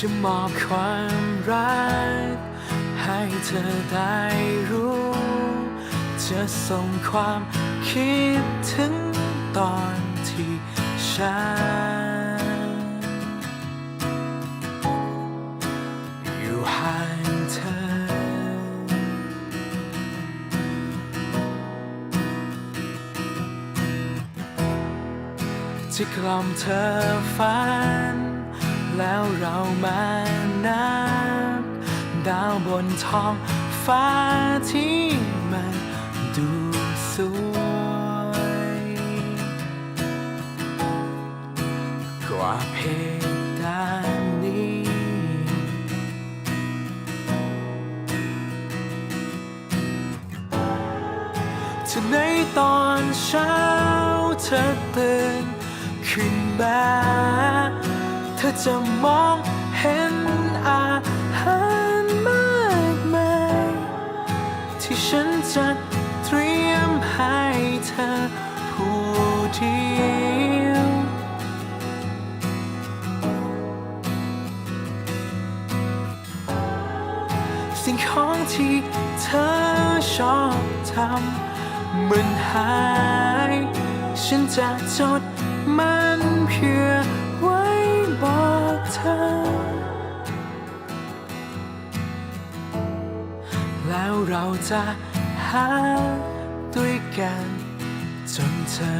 จะมอบความรัก ให้เธอได้รู้ จะส่งความคิดถึงตอนที่ฉันอยู่ห่างเธอ จะกล่อมเธอฝัน แล้วเรามานับดาวบนท้องฟ้าที่มันดูสวยกว่าเพดานนี้ จะในตอนเช้าเธอตื่นขึ้นมา อจะมองเห็นอาหารมากมายที่ฉันจะเตรียมให้เธอผู้เดียวสิ่งของที่เธอชอบทำมันหาย ฉันจะจดมันเพื่อ เธอ แล้วเราจะหาด้วยกันจนเธอ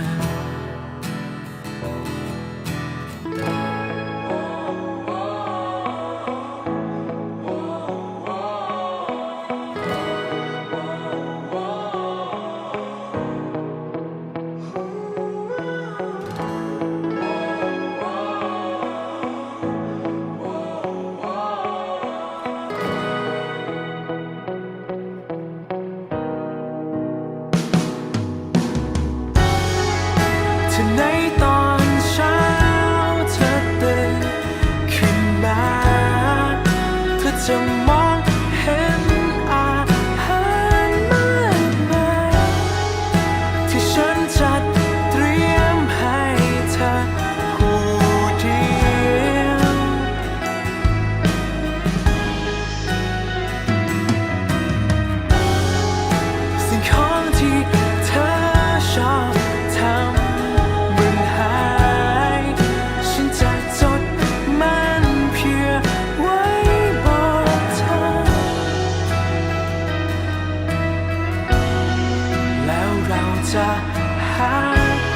เเ家า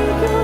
You.